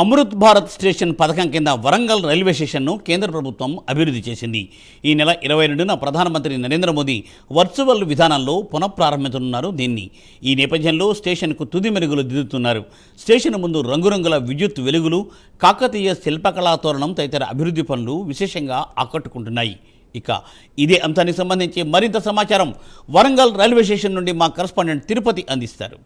Amrit Bharat station పథకం కింద Warangal railway స్టేషన్ను కేంద్ర ప్రభుత్వం అభివృద్ధి చేసింది. ఈ నెల ఇరవై రెండున ప్రధానమంత్రి నరేంద్ర మోదీ వర్చువల్ విధానంలో పునఃప్రారంభించనున్నారు దీన్ని. ఈ నేపథ్యంలో స్టేషన్కు తుది మెరుగులు దిద్దుతున్నారు. స్టేషన్ ముందు రంగురంగుల విద్యుత్ వెలుగులు కాకతీయ శిల్పకళా తోరణం తదితర అభివృద్ధి పనులు విశేషంగా ఆకట్టుకుంటున్నాయి. ఇక ఇదే అంశానికి సంబంధించి మరింత సమాచారం వరంగల్ రైల్వే స్టేషన్ నుండి మా కరస్పాండెంట్ తిరుపతి అందిస్తారు.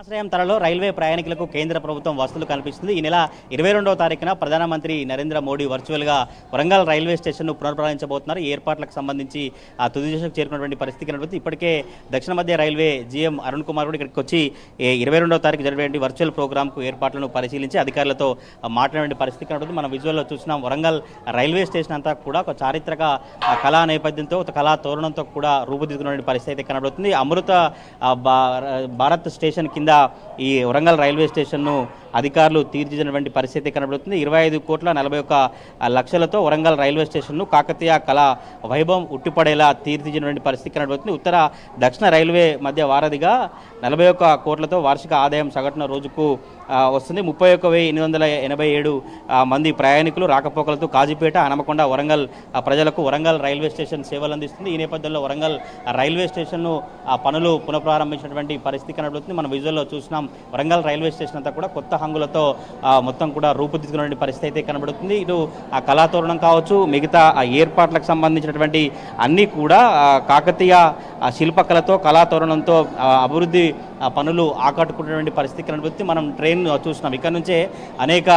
విమానాశ్రయం తరలో రైల్వే ప్రయాణికులకు కేంద్ర ప్రభుత్వం వసతులు కల్పిస్తుంది. ఈ నెల ఇరవై రెండవ తారీఖున ప్రధానమంత్రి నరేంద్ర మోడీ వర్చువల్గా వరంగల్ రైల్వే స్టేషన్ను పునర్ప్రారంభించబోతున్నారు. ఏర్పాట్లకు సంబంధించి ఆ తుది దశకు చేరుకున్నటువంటి పరిస్థితి కనబడుతుంది. ఇప్పటికే దక్షిణ మధ్య రైల్వే జీఎం అరుణ్ కుమార్ కూడా ఇక్కడికి వచ్చి ఇరవై రెండవ తారీఖు జరిగే వర్చువల్ ప్రోగ్రామ్కు ఏర్పాట్లను పరిశీలించి అధికారులతో మాట్లాడే పరిస్థితి కనబడుతుంది. మనం విజువల్లో చూసినాం వరంగల్ రైల్వే స్టేషన్ అంతా కూడా ఒక చారిత్రక కళా నేపథ్యంతో ఒక కళా తోరణంతో కూడా రూపుదిద్దుకున్న పరిస్థితి అయితే కనబడుతుంది. అమృత భారత్ స్టేషన్ కింద ఈ వరంగల్ రైల్వే స్టేషన్ను అధికారులు తీర్చిదినటువంటి పరిస్థితి కనబడుతుంది. ఇరవై ఐదు కోట్ల నలభై ఒక్క లక్షలతో వరంగల్ రైల్వే స్టేషన్ను కాకతీయ కళ వైభవం ఉట్టిపడేలా తీర్చిదినటువంటి పరిస్థితి కనబడుతుంది. ఉత్తర దక్షిణ రైల్వే మధ్య వారధిగా నలభై ఒక్క కోట్లతో వార్షిక ఆదాయం సగటున రోజుకు వస్తుంది. ముప్పై ఒక్క వెయ్యి ఎనిమిది వందల ఎనభై ఏడు మంది ప్రయాణికులు రాకపోకలతో కాజీపేట అనమకొండ వరంగల్ ప్రజలకు వరంగల్ రైల్వే స్టేషన్ సేవలు అందిస్తుంది. ఈ నేపథ్యంలో వరంగల్ రైల్వే స్టేషన్ను పనులు పునఃప్రారంభించినటువంటి పరిస్థితి కనబడుతుంది. మనం విజువల్లో చూసినాం వరంగల్ రైల్వే స్టేషన్ అంతా కూడా కొత్త హంగులతో మొత్తం కూడా రూపుదిద్దుకున్న పరిస్థితి అయితే కనబడుతుంది. ఇటు ఆ కళాతోరణం కావచ్చు మిగతా ఆ ఏర్పాట్లకు సంబంధించినటువంటి అన్నీ కూడా కాకతీయ శిల్పకళతో కళాతోరణంతో అభివృద్ధి పనులు ఆకట్టుకున్నటువంటి పరిస్థితి కనబడుతుంది. మనం ట్రైన్ చూస్తున్నాం. ఇక్కడ నుంచే అనేక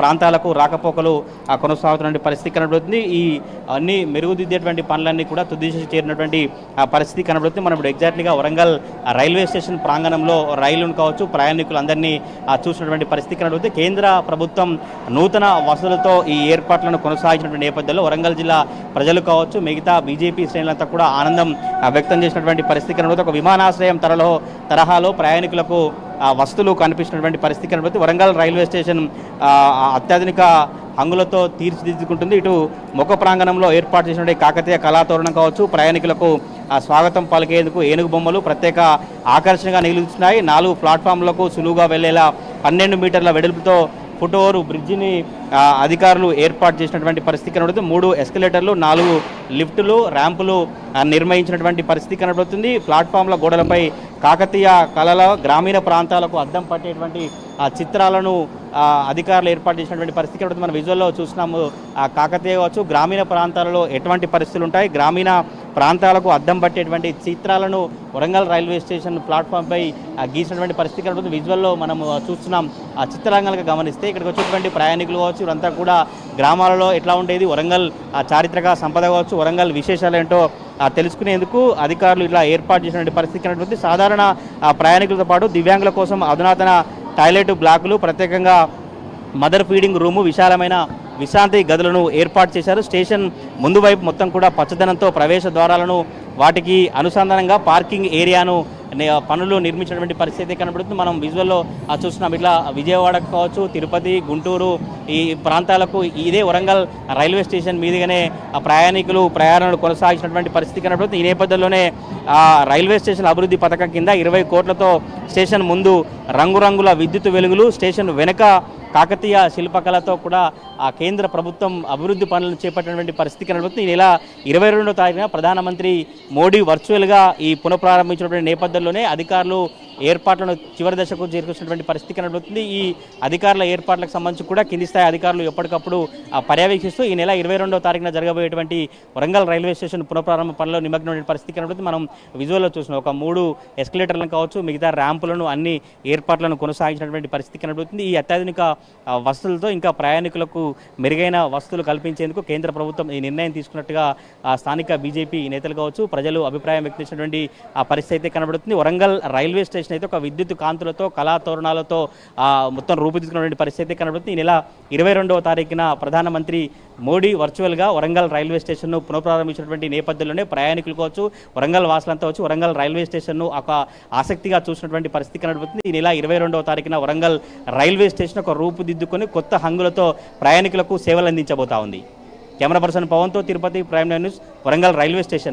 ప్రాంతాలకు రాకపోకలు కొనసాగుతున్నటువంటి కొనసాగుతున్న పరిస్థితి కనబడుతుంది. ఈ అన్ని మెరుగుదిద్దేటువంటి పనులన్నీ కూడా తుది చేరినటువంటి పరిస్థితి కనబడుతుంది. మనం ఇప్పుడు ఎగ్జాక్ట్లీగా వరంగల్ రైల్వే స్టేషన్ ప్రాంగణంలో రైలును కావచ్చు ప్రయాణికులందరినీ చూసినటువంటి పరిస్థితి కనబడుతుంది. కేంద్ర ప్రభుత్వం నూతన వసతులతో ఈ ఏర్పాట్లను కొనసాగించినటువంటి నేపథ్యంలో వరంగల్ జిల్లా ప్రజలు కావచ్చు మిగతా బీజేపీ శ్రేణులంతా కూడా ఆనందం వ్యక్తం చేసినటువంటి పరిస్థితి కనబడుతుంది. ఒక విమానాశ్రయం తరలో తరహాలో ప్రయాణికులకు వసతులు కనిపిస్తున్నటువంటి పరిస్థితి కనబడుతుంది. వరంగల్ రైల్వే స్టేషన్ అత్యాధునిక హంగులతో తీర్చిదిద్దుకుంటుంది. ఇటు ముఖ ప్రాంగణంలో ఏర్పాటు చేసినటువంటి కాకతీయ కళాతోరణం కావచ్చు ప్రయాణికులకు ఆ, స్వాగతం పలికేందుకు ఏనుగు బొమ్మలు ప్రత్యేక ఆకర్షణగా నిలుస్తున్నాయి. నాలుగు ప్లాట్ఫామ్లకు సులువుగా వెళ్ళేలా పన్నెండు మీటర్ల వెడల్పుతో ఫుట్ఓవర్ బ్రిడ్జిని అధికారులు ఏర్పాటు చేసినటువంటి పరిస్థితి కనబడుతుంది. మూడు ఎస్కలేటర్లు నాలుగు లిఫ్టులు ర్యాంపులు నిర్మించినటువంటి పరిస్థితి కనబడుతుంది. ప్లాట్ఫామ్ల గోడలపై కాకతీయ కళల గ్రామీణ ప్రాంతాలకు అద్దం పట్టేటువంటి ఆ చిత్రాలను అధికారులు ఏర్పాటు చేసినటువంటి పరిస్థితి కనబడుతుంది మన విజువల్లో చూసినాము కాకతీయ కావచ్చు గ్రామీణ ప్రాంతాలలో ఎటువంటి పరిస్థితులు ఉంటాయి? గ్రామీణ ప్రాంతాలకు అద్దం పట్టేటువంటి చిత్రాలను వరంగల్ రైల్వే స్టేషన్ ప్లాట్ఫామ్పై గీసినటువంటి పరిస్థితి కనబడుతుంది విజువల్లో మనం చూస్తున్నాం. ఆ చిత్రాంగాలుగా గమనిస్తే ఇక్కడికి వచ్చేటువంటి ప్రయాణికులు కావచ్చు ఇవంతా కూడా గ్రామాలలో ఎట్లా ఉండేది? వరంగల్ చారిత్రక సంపద కావచ్చు వరంగల్ విశేషాలు ఏంటో తెలుసుకునేందుకు అధికారులు ఇలా ఏర్పాటు చేసినటువంటి పరిస్థితి అనేటువంటి సాధారణ ప్రయాణికులతో పాటు దివ్యాంగుల కోసం అధునాతన టాయిలెట్ బ్లాకులు ప్రత్యేకంగా మదర్ ఫీడింగ్ రూము విశాలమైన విశ్రాంతి గదులను ఏర్పాటు చేశారు. స్టేషన్ ముందు వైపు మొత్తం కూడా పచ్చదనంతో ప్రవేశ ద్వారాలను వాటికి అనుసంధానంగా పార్కింగ్ ఏరియాను పనులు నిర్మించినటువంటి పరిస్థితి కనబడుతుంది. మనం విజువల్లో చూస్తున్నాం. ఇట్లా విజయవాడకు కావచ్చు తిరుపతి గుంటూరు ఈ ప్రాంతాలకు ఇదే వరంగల్ రైల్వే స్టేషన్ మీదుగానే ప్రయాణికులు ప్రయాణాలు కొనసాగించినటువంటి పరిస్థితి కనబడుతుంది. ఈ నేపథ్యంలోనే ఆ రైల్వే స్టేషన్ అభివృద్ధి పథకం కింద ఇరవై కోట్లతో స్టేషన్ ముందు రంగురంగుల విద్యుత్ వెలుగులు స్టేషన్ వెనుక కాకతీయ శిల్పకళతో కూడా ఆ కేంద్ర ప్రభుత్వం అభివృద్ధి పనులను చేపట్టినటువంటి పరిస్థితి కనబడుతుంది. ఈ నెల ఇరవై రెండో తారీఖున ప్రధానమంత్రి మోడీ వర్చువల్గా ఈ పునఃప్రారంభించినటువంటి నేపథ్యంలోనే అధికారులు ఏర్పాట్లను చివరి దశకు చేరుకున్నటువంటి పరిస్థితి కనబడుతుంది. ఈ అధికారుల ఏర్పాట్లకు సంబంధించి కూడా కింది స్థాయి అధికారులు ఎప్పటికప్పుడు ఆ, పర్యవేక్షిస్తూ ఈ నెల ఇరవై రెండవ తారీఖున జరగబోయేటువంటి వరంగల్ రైల్వే స్టేషన్ పునఃప్రారంభ పనిలో నిమగ్నమైన పరిస్థితి కనబడుతుంది. మనం విజువల్లో చూసిన ఒక మూడు ఎస్కలేటర్లను కావచ్చు మిగతా ర్యాంపులను అన్ని ఏర్పాట్లను కొనసాగించినటువంటి పరిస్థితి కనబడుతుంది. ఈ అత్యాధునిక వసతులతో ఇంకా ప్రయాణికులకు మెరుగైన వసతులు కల్పించేందుకు కేంద్ర ప్రభుత్వం ఈ నిర్ణయం తీసుకున్నట్టుగా స్థానిక బీజేపీ నేతలు కావచ్చు ప్రజలు అభిప్రాయం వ్యక్తించినటువంటి ఆ పరిస్థితి అయితే కనబడుతుంది. వరంగల్ రైల్వే స్టేషన్ అయితే ఒక విద్యుత్ కాంతులతో కళా తోరణాలతో మొత్తం రూపుదిద్దుకున్నటువంటి పరిస్థితి అయితే కనబడుతుంది. ఈ నెల ఇరవై రెండవ తారీఖున ప్రధానమంత్రి మోడీ వర్చువల్గా వరంగల్ రైల్వే స్టేషన్ను పునఃప్రారంభించినటువంటి నేపథ్యంలోనే ప్రయాణికులు కావచ్చు వరంగల్ వాసులంతా వచ్చి వరంగల్ రైల్వే స్టేషన్ను ఒక ఆసక్తిగా చూసినటువంటి పరిస్థితి కనబడుతుంది. ఈ నెల ఇరవై రెండవ తారీఖున వరంగల్ రైల్వే స్టేషన్ ఒక రూపుదిద్దుకొని కొత్త హంగులతో ప్రయాణికులకు సేవలు అందించబోతా ఉంది. Camera person పవన్తో Tirupati prime news Warangal railway station.